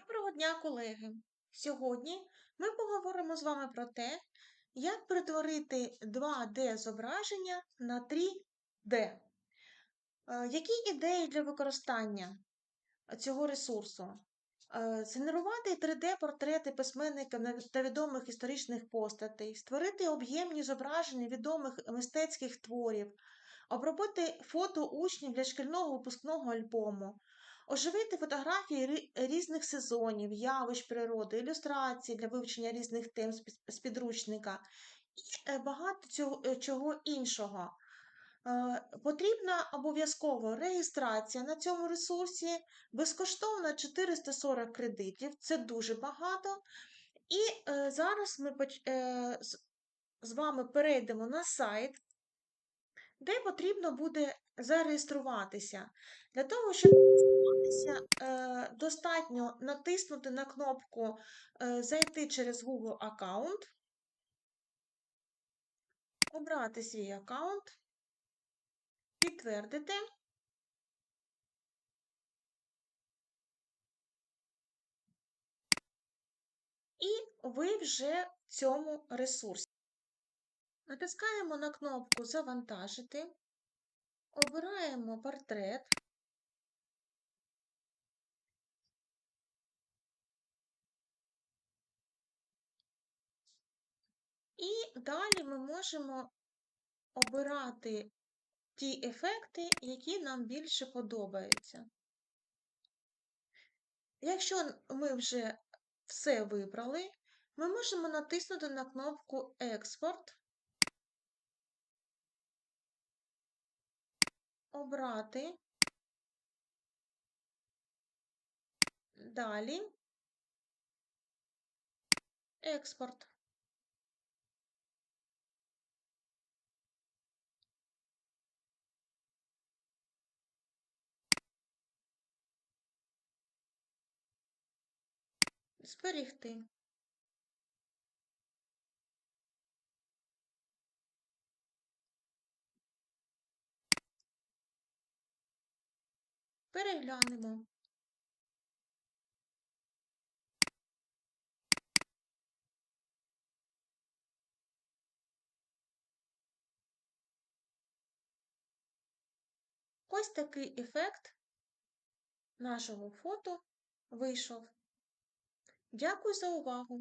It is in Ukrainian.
Доброго дня, колеги! Сьогодні ми поговоримо з вами про те, як перетворити 2D зображення на 3D. Е, Які ідеї для використання цього ресурсу? Е, Згенерувати 3D-портрети письменників та відомих історичних постатей, створити об'ємні зображення відомих мистецьких творів, обробити фото учнів для шкільного випускного альбому, оживити фотографії різних сезонів, явищ природи, ілюстрації для вивчення різних тем з підручника і е, багато цього, е, чого іншого. Е, Потрібна обов'язково реєстрація на цьому ресурсі, безкоштовно 440 кредитів, це дуже багато. І зараз ми з вами перейдемо на сайт, де потрібно буде зареєструватися. Для того, щоб зареєструватися, е, достатньо натиснути на кнопку е, Зайти через Google аккаунт, обрати свій аккаунт, підтвердити. І ви вже в цьому ресурсі. Натискаємо на кнопку Завантажити, обираємо портрет. І далі ми можемо обирати ті ефекти, які нам більше подобаються. Якщо ми вже все вибрали, ми можемо натиснути на кнопку Експорт, обрати, далі експорт. Зберігти. Переглянемо. Ось такий ефект нашого фото вийшов. Дякую за увагу!